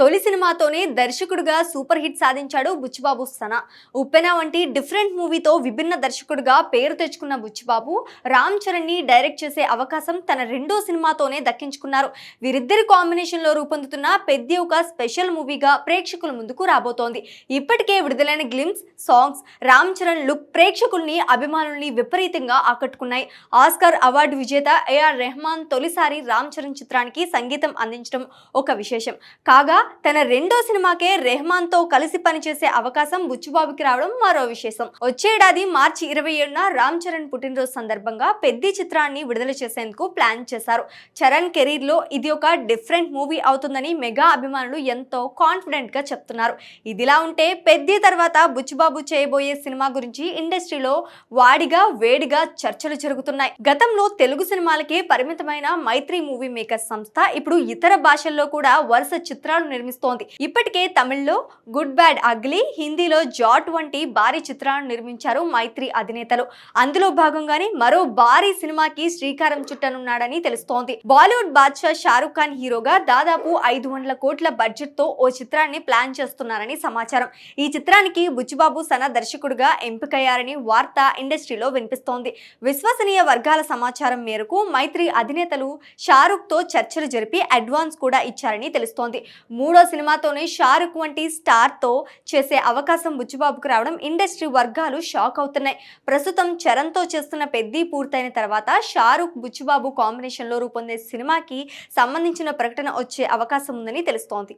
తొలి సినిమాతోనే దర్శకుడిగా సూపర్ హిట్ సాధించాడు బుచ్చిబాబు సనా. ఉప్పెన వంటి డిఫరెంట్ మూవీతో విభిన్న దర్శకుడిగా పేరు తెచ్చుకున్న బుచ్చిబాబు రామ్ చరణ్ని డైరెక్ట్ చేసే అవకాశం తన రెండో సినిమాతోనే దక్కించుకున్నారు. వీరిద్దరి కాంబినేషన్లో రూపొందుతున్న పెద్ద ఒక స్పెషల్ మూవీగా ప్రేక్షకుల ముందుకు రాబోతోంది. ఇప్పటికే విడుదలైన glimpse songs Ram Charan look ప్రేక్షకుల్ని అభిమానుల్ని విపరీతంగా ఆకట్టుకున్నాయి. ఆస్కార్ అవార్డు విజేత ఏఆర్ రెహమాన్ తొలిసారి రామ్ చరణ్ చిత్రానికి సంగీతం అందించడం ఒక విశేషం. కాగా తన రెండో సినిమాకే రెహమాన్తో కలిసి పనిచేసే అవకాశం బుచ్చుబాబుకి రావడం మరో విశేషం. వచ్చే ఏడాది మార్చి ఇరవై ఏడున రామ్ చరణ్ పుట్టినరోజు సందర్భంగా పెద్ది చిత్రాన్ని విడుదల చేసేందుకు ప్లాన్ చేశారు. చరణ్ కెరీర్లో ఇది ఒక డిఫరెంట్ మూవీ అవుతుందని మెగా అభిమానులు ఎంతో కాన్ఫిడెంట్గా చెప్తున్నారు. ఇదిలా ఉంటే పెద్ద తర్వాత బుచ్చుబాబు చేయబోయే సినిమా గురించి ఇండస్ట్రీలో వాడిగా వేడిగా చర్చలు జరుగుతున్నాయి. గతంలో తెలుగు సినిమాలకే పరిమితమైన మైత్రి మూవీ మేకర్స్ సంస్థ ఇప్పుడు ఇతర భాషల్లో కూడా వరుస చిత్రాలు నిర్మిస్తోంది. ఇప్పటికే తమిళ్ళో గుడ్ బ్యాడ్ అగ్లీ హిందీలో జాట్ వంటి భారీ చిత్రాలను నిర్మించారు మైత్రి అధినేతలు. అందులో భాగంగానే మరో భారీ సినిమాకి శ్రీకారం చుట్టనున్నాడని తెలుస్తోంది. బాలీవుడ్ బాద్షా షారుఖ్ ఖాన్ హీరోగా దాదాపు ఐదు వందల కోట్ల బడ్జెట్తో ఓ చిత్రాన్ని ప్లాన్ చేస్తున్నారని సమాచారం. ఈ చిత్రానికి బుచ్చిబాబు సన దర్శకుడిగా ఎంపికయ్యారని వార్త ఇండస్ట్రీలో వినిపిస్తోంది. విశ్వసనీయ వర్గాల సమాచారం మేరకు మైత్రి అధినేతలు షారుఖ్తో చర్చలు జరిపి అడ్వాన్స్ కూడా ఇచ్చారని తెలుస్తోంది. మూడో సినిమాతోనే షారుఖ్ వంటి స్టార్తో చేసే అవకాశం బుచ్చిబాబుకు రావడం ఇండస్ట్రీ వర్గాలు షాక్ అవుతున్నాయి. ప్రస్తుతం చరణ్తో చేస్తున్న పెద్ది పూర్తయిన తర్వాత షారుఖ్ బుచ్చిబాబు కాంబినేషన్లో రూపొందే సినిమాకి సంబంధించిన ప్రకటన వచ్చే అవకాశం ఉందని తెలుస్తోంది.